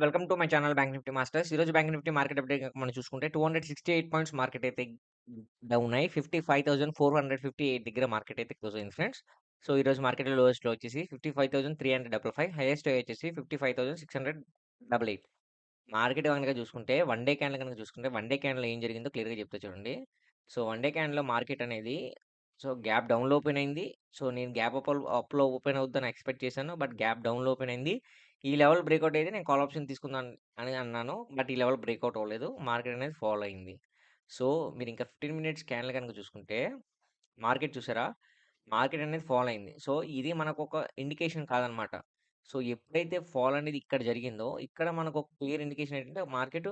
Welcome to my channel bank Nifty masters. ఈరోజు bank Nifty market update మనం చూసుకుంటే 268 points market అయితే down అయ్యి 55,458 దగ్గర మార్కెట్ అయితే క్లోజ్ అయింది ఫ్రెండ్స్. సో, ఈరోజు మార్కెట్‌లో లోయెస్ట్లో వచ్చేసి 55,355 హైయెస్ట్ హై వచ్చేసి 55,688 మార్కెట్ కనుక చూసుకుంటే వన్ డే క్యాండిల్ కనుక చూసుకుంటే వన్ డే క్యాండ్లో ఏం జరిగిందో క్లియర్‌గా చెప్తా చూడండి. సో, వన్ డే క్యాండ్లో మార్కెట్ అనేది సో, గ్యాప్ డౌన్‌లో ఓపెన్ అయింది. సో, నేను గ్యాప్ అపల్ అప్‌లో ఓపెన్ అవుద్దని ఎక్స్‌పెక్ట్ చేశాను. బట్ గ్యాప్ డౌన్‌లో ఓపెన్ అయింది. ఈ లెవెల్ బ్రేక్అవుట్ అయితే నేను కాల్ ఆప్షన్ తీసుకుందాం అని అన్నాను. బట్ ఈ లెవెల్ బ్రేక్అవుట్ అవ్వలేదు. మార్కెట్ అనేది ఫాలో అయింది. సో, మీరు ఇంకా 15 మినిట్స్ క్యాండిల్ కనుక చూసుకుంటే మార్కెట్ చూసారా? మార్కెట్ అనేది ఫాలో అయింది. సో, ఇది మనకొక ఇండికేషన్ కాదనమాట. సో, ఎప్పుడైతే ఫాల్ అనేది ఇక్కడ జరిగిందో ఇక్కడ మనకు ఒక క్లియర్ ఇండికేషన్ ఏంటంటే మార్కెట్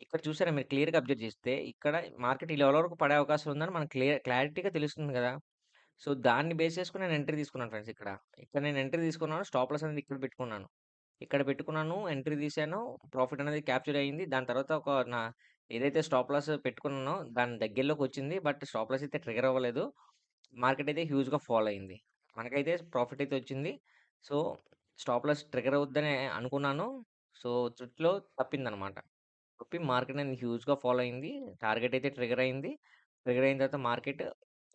ఇక్కడ చూసారా మీరు క్లియర్‌గా అబ్జర్వ్ చేస్తే ఇక్కడ మార్కెట్ ఈ లెవెల్ వరకు పడే అవకాశం ఉందని మనకు క్లియర్ క్లారిటీగా తెలుస్తుంది కదా! సో, దాన్ని బేస్ చేసుకుని నేను ఎంట్రీ తీసుకున్నాను ఫ్రెండ్స్ ఇక్కడ. ఇక్కడ నేను ఎంట్రీ తీసుకున్నాను. స్టాప్ లాస్ అనేది ఇక్కడ పెట్టుకున్నాను. ఇక్కడ పెట్టుకున్నాను. ఎంట్రీ తీశాను. ప్రాఫిట్ అనేది క్యాప్చర్ అయింది. దాని తర్వాత ఒక నా ఏదైతే స్టాప్ లాస్ పెట్టుకున్నానో దాని దగ్గరలోకి వచ్చింది. బట్ స్టాప్ లాస్ అయితే ట్రిగ్గర్ అవ్వలేదు. మార్కెట్ అయితే హ్యూజ్‌గా ఫాల్ అయింది. మనకైతే ప్రాఫిట్ అయితే వచ్చింది. సో, స్టాప్ లాస్ ట్రిగ్గర్ అవుద్దని అనుకున్నాను. సో, చుట్టులో తప్పిందనమాట. తప్పి మార్కెట్ అనేది హ్యూజ్‌గా ఫాల్ అయింది. టార్గెట్ అయితే ట్రిగ్గర్ అయింది. ట్రిగ్గర్ అయిన తర్వాత మార్కెట్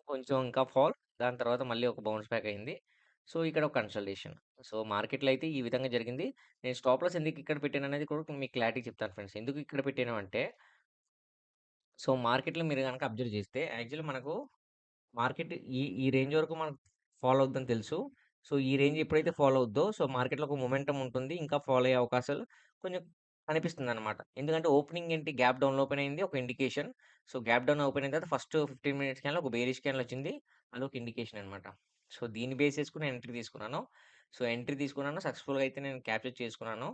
కొంచెం ఇంకా ఫాల్. దాని తర్వాత మళ్ళీ ఒక బౌన్స్ బ్యాక్ అయింది. సో, ఇక్కడ ఒక కన్సల్టేషన్. సో, మార్కెట్‌లో అయితే ఈ విధంగా జరిగింది. నేను స్టాప్ లాస్ ఎందుకు ఇక్కడ పెట్టాననేది కూడా మీకు క్లారిటీ చెప్తాను ఫ్రెండ్స్. ఎందుకు ఇక్కడ పెట్టాను అంటే సో, మార్కెట్‌లో మీరు గనక అబ్జర్వ్ చేస్తే యాక్చువల్లీ మనకు మార్కెట్ ఈ ఈ రేంజ్ వరకు మనకు ఫాలో అవుద్దని తెలుసు. సో, ఈ రేంజ్ ఎప్పుడైతే ఫాలో అవుద్దో సో, మార్కెట్‌లో ఒక మొమెంటమ్ ఉంటుంది. ఇంకా ఫాలో అయ్యే అవకాశాలు కొంచెం కనిపిస్తుందన్నమాట ఎందుకంటే ఓపెనింగ్ ఏంటి గ్యాప్ డౌన్‌లో ఓపెన్ అయింది. ఒక indication. So, gap down open అయిన తర్వాత ఫస్ట్ 15 మినిట్స్ క్యాండిల్ ఒక బేరిష్ క్యాండిల్ వచ్చింది. అదొక ఇండికేషన్ అనమాట. సో, దీన్ని బేస్ చేసుకుని నేను ఎంట్రీ తీసుకున్నాను. సో, ఎంట్రీ తీసుకున్నాను. సక్సెస్‌ఫుల్‌గా అయితే నేను క్యాప్చర్ చేసుకున్నాను.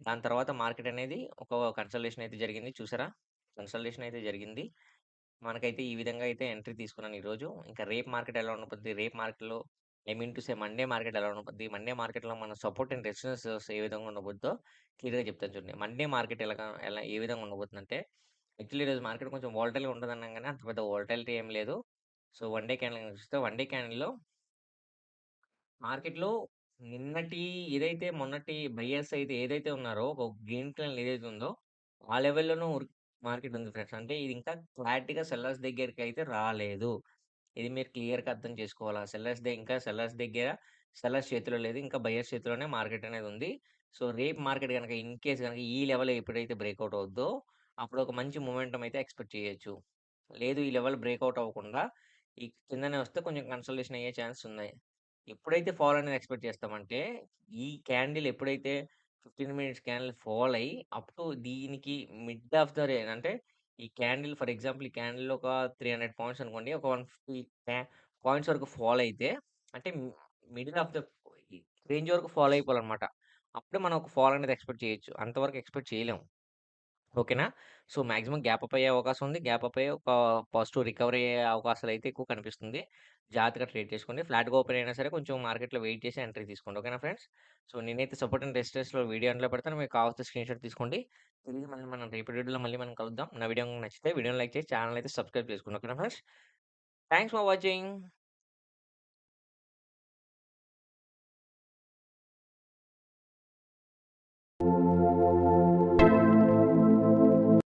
దాని తర్వాత మార్కెట్ అనేది ఒక కన్సల్టేషన్ అయితే జరిగింది. చూసారా? కన్సల్టేషన్ అయితే జరిగింది. మనకైతే ఈ విధంగా అయితే ఎంట్రీ తీసుకున్నాను ఈరోజు. ఇంకా రేపు మార్కెట్ ఎలా ఉండబోద్ది? రేపు మార్కెట్‌లో I mean to say Monday market ఎలా ఉండబోద్ది? మండే మార్కెట్‌లో మన సపోర్ట్ అండ్ రెసిస్టెన్స్ ఏ విధంగా ఉండబోద్దో క్లియర్‌గా చెప్తాను చూడండి. మండే మార్కెట్ ఎలా ఎలా ఏ విధంగా ఉండబోతుందంటే యాక్చువల్లీ ఈరోజు మార్కెట్ కొంచెం వోలటైల్‌గా ఉంటుంది అనగానే అంత పెద్ద వోలటాలిటీ ఏం లేదు. సో, వన్ డే క్యాండిల్ చూస్తే వన్ డే క్యాండిల్‌లో మార్కెట్‌లో నిన్నటి ఏదైతే మొన్నటి బయ్యర్స్ అయితే ఏదైతే ఉన్నారో ఒక గేమ్ ప్లాన్ ఏదైతే ఉందో ఆ లెవెల్‌లోనూ మార్కెట్ ఉంది ఫ్రెండ్స్. అంటే ఇది ఇంకా క్లారిటీగా సెల్లర్స్ దగ్గరికైతే రాలేదు. ఇది మీరు క్లియర్‌గా అర్థం చేసుకోవాలా. సెల్లర్స్ ద ఇంకా సెల్లర్స్ దగ్గర సెల్లర్స్ చేతిలో లేదు. ఇంకా బయర్స్ చేతిలోనే మార్కెట్ అనేది ఉంది. సో, రేపు మార్కెట్ గనక ఇన్ కేస్ గనక ఈ లెవెల్ ఎప్పుడైతే బ్రేక్‌ఔట్ అవుద్దో అప్పుడు ఒక మంచి మొమెంటమ్ అయితే ఎక్స్‌పెక్ట్ చేయొచ్చు. లేదు ఈ లెవెల్ బ్రేక్‌ఔట్ అవ్వకుండా ఈ కిందనే వస్తే కొంచెం కన్సల్టేషన్ అయ్యే ఛాన్స్ ఉన్నాయి. ఎప్పుడైతే ఫాల్ అనేది ఎక్స్‌పెక్ట్ చేస్తామంటే ఈ క్యాండిల్ ఎప్పుడైతే 15 మినిట్స్ క్యాండిల్ ఫాల్ అయ్యి అప్ టు దీనికి మిడ్ ఆఫ్ ద రే అంటే ఈ క్యాండిల్ ఫర్ ఎగ్జాంపుల్ ఈ క్యాండిల్ ఒక 300 పాయింట్స్ అనుకోండి. ఒక 150 ఫిఫ్టీ పాయింట్స్ వరకు ఫాల్ అయితే అంటే మిడిల్ ఆఫ్ ద రేంజ్ వరకు ఫాల్ అయిపోవాలన్నమాట. అప్పుడే మనం ఒక ఫాల్ అనేది ఎక్స్‌పెక్ట్ చేయొచ్చు. అంతవరకు ఎక్స్‌పెక్ట్ చేయలేము. ఓకేనా? సో, మాక్సిమం గ్యాప్ అప్ అయ్యే అవకాశం ఉంది. గ్యాప్ అప్ అయ్యి ఒక పాజిటివ్ రికవరీ అయ్యే అవకాశాలు అయితే ఎక్కువ కనిపిస్తుంది. జాగ్రత్తగా ట్రేడ్ చేసుకోండి. ఫ్లాట్‌గా ఓపెన్ అయినా సరే కొంచెం మార్కెట్‌లో వెయిట్ చేసి ఎంట్రీ తీసుకోండి. ఓకేనా ఫ్రెండ్స్? సో, నేనైతే సపోర్ట్ అండ్ రెసిస్టెన్స్‌లో వీడియో ఎండ్‌లో పెడతాను. మీకు కావాల్సిన స్క్రీన్‌షాట్ తీసుకోండి. తిరిగి మళ్ళీ మనం రేపటి వీడియోలో మళ్ళీ మనం కలుద్దాం. నా వీడియో గనుక నచ్చితే వీడియోని లైక్ చేసి ఛానెల్ అయితే సబ్స్క్రైబ్ చేసుకోండి. ఓకేనా ఫ్రెండ్స్? Thanks for watching.